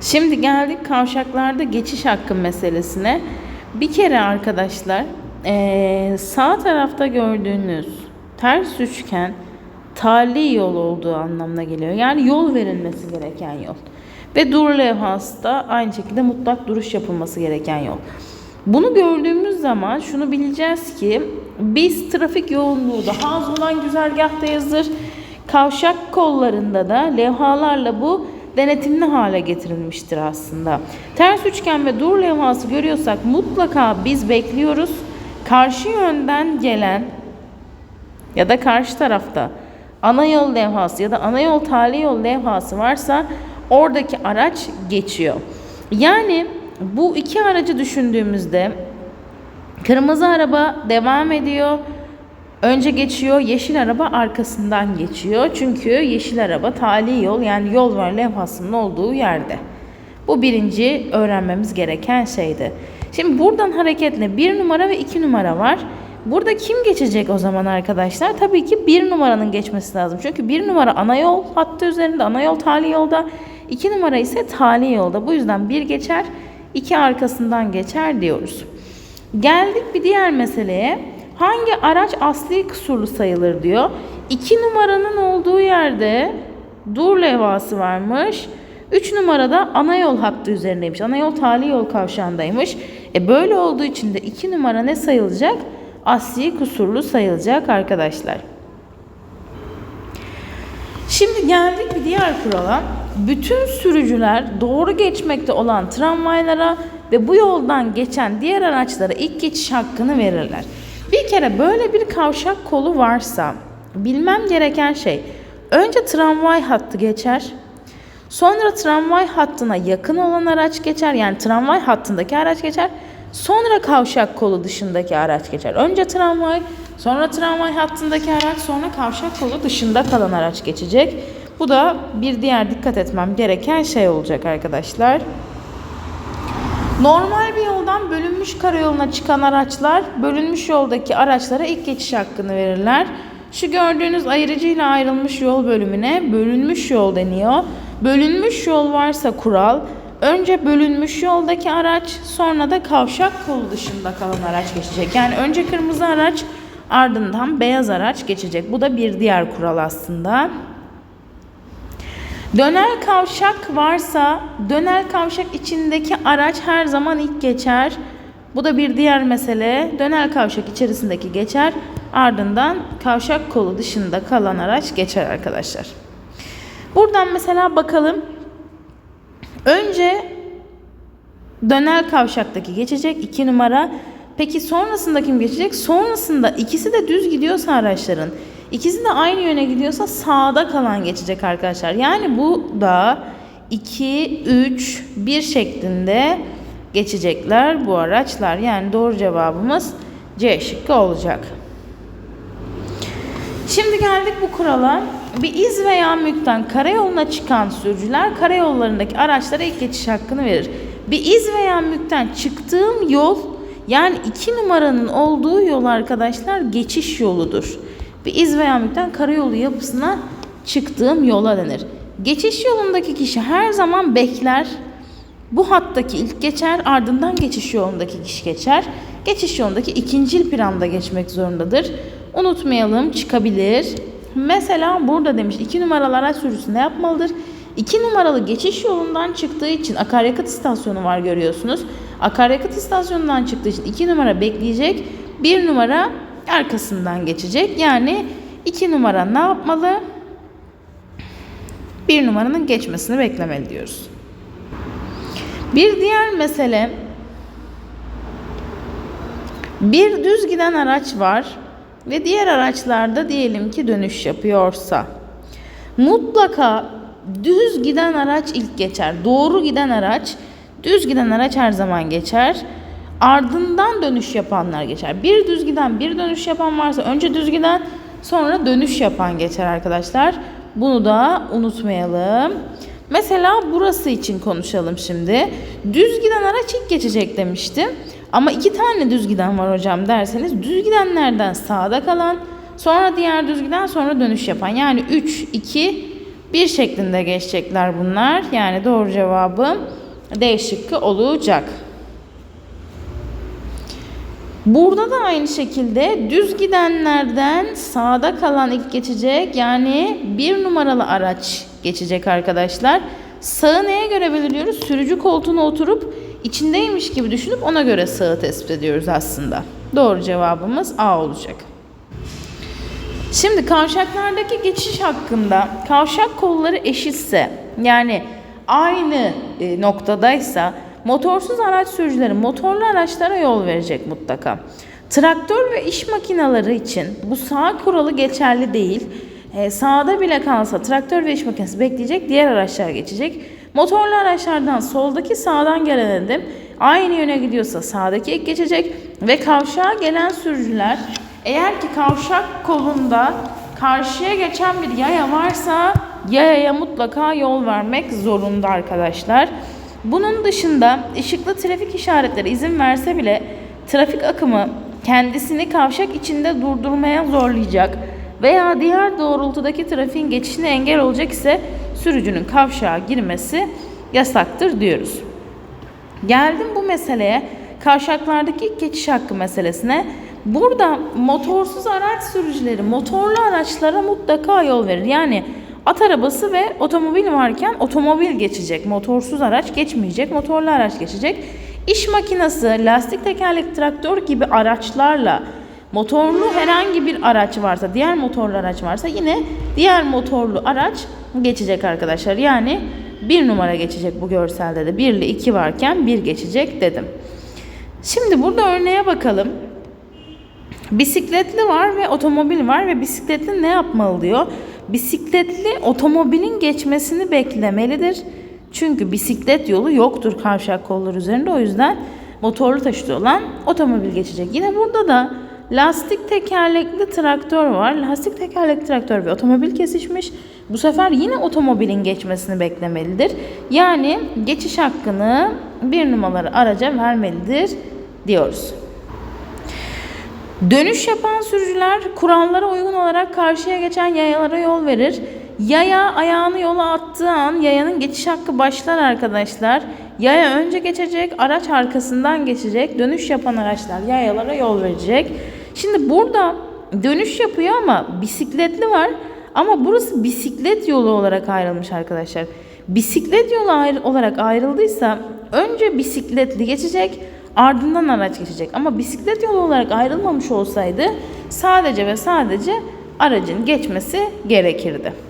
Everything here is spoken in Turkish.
Şimdi geldik kavşaklarda geçiş hakkı meselesine. Bir kere arkadaşlar sağ tarafta gördüğünüz ters üçgen tali yol olduğu anlamına geliyor. Yani yol verilmesi gereken yol. Ve dur levhası da aynı şekilde mutlak duruş yapılması gereken yol. Bunu gördüğümüz zaman şunu bileceğiz ki biz trafik yoğunluğu daha az olan güzergahtayızdır. Kavşak kollarında da levhalarla bu denetimli hale getirilmiştir aslında. Ters üçgen ve dur levhası görüyorsak mutlaka biz bekliyoruz. Karşı yönden gelen ya da karşı tarafta ana yol levhası ya da ana yol tali yol levhası varsa oradaki araç geçiyor. Yani bu iki aracı düşündüğümüzde kırmızı araba devam ediyor. Önce geçiyor, yeşil araba arkasından geçiyor. Çünkü yeşil araba tali yol yani yol var levhasının olduğu yerde. Bu birinci öğrenmemiz gereken şeydi. Şimdi buradan hareketle bir numara ve iki numara var. Burada kim geçecek o zaman arkadaşlar? Tabii ki bir numaranın geçmesi lazım. Çünkü bir numara ana yol hattı üzerinde, ana yol tali yolda. iki numara ise tali yolda. Bu yüzden bir geçer, iki arkasından geçer diyoruz. Geldik bir diğer meseleye. Hangi araç asli kusurlu sayılır diyor. 2 numaranın olduğu yerde dur levhası varmış. 3 numarada ana yol hattı üzerindeymiş. Ana yol tali yol kavşağındaymış. E böyle olduğu için de 2 numara ne sayılacak? Asli kusurlu sayılacak arkadaşlar. Şimdi geldik bir diğer kurala. Bütün sürücüler doğru geçmekte olan tramvaylara ve bu yoldan geçen diğer araçlara ilk geçiş hakkını verirler. Bir kere böyle bir kavşak kolu varsa bilmem gereken şey önce tramvay hattı geçer. Sonra tramvay hattına yakın olan araç geçer. Yani tramvay hattındaki araç geçer. Sonra kavşak kolu dışındaki araç geçer. Önce tramvay, sonra tramvay hattındaki araç, sonra kavşak kolu dışında kalan araç geçecek. Bu da bir diğer dikkat etmem gereken şey olacak arkadaşlar. Normal bir yoldan bölünmüş karayoluna çıkan araçlar bölünmüş yoldaki araçlara ilk geçiş hakkını verirler. Şu gördüğünüz ayırıcıyla ayrılmış yol bölümüne bölünmüş yol deniyor. Bölünmüş yol varsa kural önce bölünmüş yoldaki araç sonra da kavşak kolu dışında kalan araç geçecek. Yani önce kırmızı araç ardından beyaz araç geçecek. Bu da bir diğer kural aslında. Dönel kavşak varsa dönel kavşak içindeki araç her zaman ilk geçer. Bu da bir diğer mesele. Dönel kavşak içerisindeki geçer. Ardından kavşak kolu dışında kalan araç geçer arkadaşlar. Buradan mesela bakalım. Önce dönel kavşaktaki geçecek 2 numara. Peki sonrasında kim geçecek? Sonrasında ikisi de düz gidiyorsa araçların İkisi de aynı yöne gidiyorsa sağda kalan geçecek arkadaşlar. Yani bu da 2, 3, 1 şeklinde geçecekler bu araçlar. Yani doğru cevabımız C şıkkı olacak. Şimdi geldik bu kurala. Bir iz veya mülkten karayoluna çıkan sürücüler karayollarındaki araçlara ilk geçiş hakkını verir. Bir iz veya mülkten çıktığım yol yani 2 numaranın olduğu yol arkadaşlar geçiş yoludur bir iz veya mülkten karayolu yapısına çıktığım yola denir. Geçiş yolundaki kişi her zaman bekler. Bu hattaki ilk geçer, ardından geçiş yolundaki kişi geçer. Geçiş yolundaki ikinci planda geçmek zorundadır. Unutmayalım çıkabilir. Mesela burada demiş iki numaralı araç sürücüsü ne yapmalıdır? İki numaralı geçiş yolundan çıktığı için akaryakıt istasyonu var görüyorsunuz. Akaryakıt istasyonundan çıktığı için iki numara bekleyecek. Bir numara arkasından geçecek. Yani 2 numara ne yapmalı? 1 numaranın geçmesini beklemeli diyoruz. Bir diğer mesele bir düz giden araç var ve diğer araçlarda diyelim ki dönüş yapıyorsa mutlaka düz giden araç ilk geçer. Doğru giden araç, düz giden araç her zaman geçer. Ardından dönüş yapanlar geçer. Bir düz giden bir dönüş yapan varsa önce düz giden sonra dönüş yapan geçer arkadaşlar. Bunu da unutmayalım. Mesela burası için konuşalım şimdi. Düz giden araç ilk geçecek demiştim. Ama iki tane düz giden var hocam derseniz düz gidenlerden sağda kalan sonra diğer düz giden sonra dönüş yapan. Yani 3, 2, Bir şeklinde geçecekler bunlar. Yani doğru cevabım D şıkkı olacak. Burada da aynı şekilde düz gidenlerden sağda kalan ilk geçecek. Yani bir numaralı araç geçecek arkadaşlar. Sağı neye göre belirliyoruz? Sürücü koltuğuna oturup içindeymiş gibi düşünüp ona göre sağı tespit ediyoruz aslında. Doğru cevabımız A olacak. Şimdi kavşaklardaki geçiş hakkında kavşak kolları eşitse yani aynı e, noktadaysa motorsuz araç sürücüleri motorlu araçlara yol verecek mutlaka. Traktör ve iş makineleri için bu sağ kuralı geçerli değil. E, sağda bile kalsa traktör ve iş makinesi bekleyecek, diğer araçlar geçecek. Motorlu araçlardan soldaki sağdan gelen adım aynı yöne gidiyorsa sağdaki ilk geçecek ve kavşağa gelen sürücüler eğer ki kavşak kolunda karşıya geçen bir yaya varsa yayaya mutlaka yol vermek zorunda arkadaşlar. Bunun dışında ışıklı trafik işaretleri izin verse bile trafik akımı kendisini kavşak içinde durdurmaya zorlayacak veya diğer doğrultudaki trafiğin geçişine engel olacak ise sürücünün kavşağa girmesi yasaktır diyoruz. Geldim bu meseleye kavşaklardaki geçiş hakkı meselesine. Burada motorsuz araç sürücüleri motorlu araçlara mutlaka yol verir. Yani at arabası ve otomobil varken otomobil geçecek. Motorsuz araç geçmeyecek. Motorlu araç geçecek. İş makinesi, lastik tekerlek, traktör gibi araçlarla motorlu herhangi bir araç varsa, diğer motorlu araç varsa yine diğer motorlu araç geçecek arkadaşlar. Yani bir numara geçecek bu görselde de. 1 ile 2 varken 1 geçecek dedim. Şimdi burada örneğe bakalım. Bisikletli var ve otomobil var ve bisikletli ne yapmalı diyor. Bisikletli otomobilin geçmesini beklemelidir. Çünkü bisiklet yolu yoktur kavşak kolları üzerinde. O yüzden motorlu taşıtı olan otomobil geçecek. Yine burada da lastik tekerlekli traktör var. Lastik tekerlekli traktör ve otomobil kesişmiş. Bu sefer yine otomobilin geçmesini beklemelidir. Yani geçiş hakkını bir numaralı araca vermelidir diyoruz. Dönüş yapan sürücüler kurallara uygun olarak karşıya geçen yayalara yol verir. Yaya ayağını yola attığı an yayanın geçiş hakkı başlar arkadaşlar. Yaya önce geçecek, araç arkasından geçecek. Dönüş yapan araçlar yayalara yol verecek. Şimdi burada dönüş yapıyor ama bisikletli var. Ama burası bisiklet yolu olarak ayrılmış arkadaşlar. Bisiklet yolu olarak ayrıldıysa önce bisikletli geçecek, ardından araç geçecek. Ama bisiklet yolu olarak ayrılmamış olsaydı sadece ve sadece aracın geçmesi gerekirdi.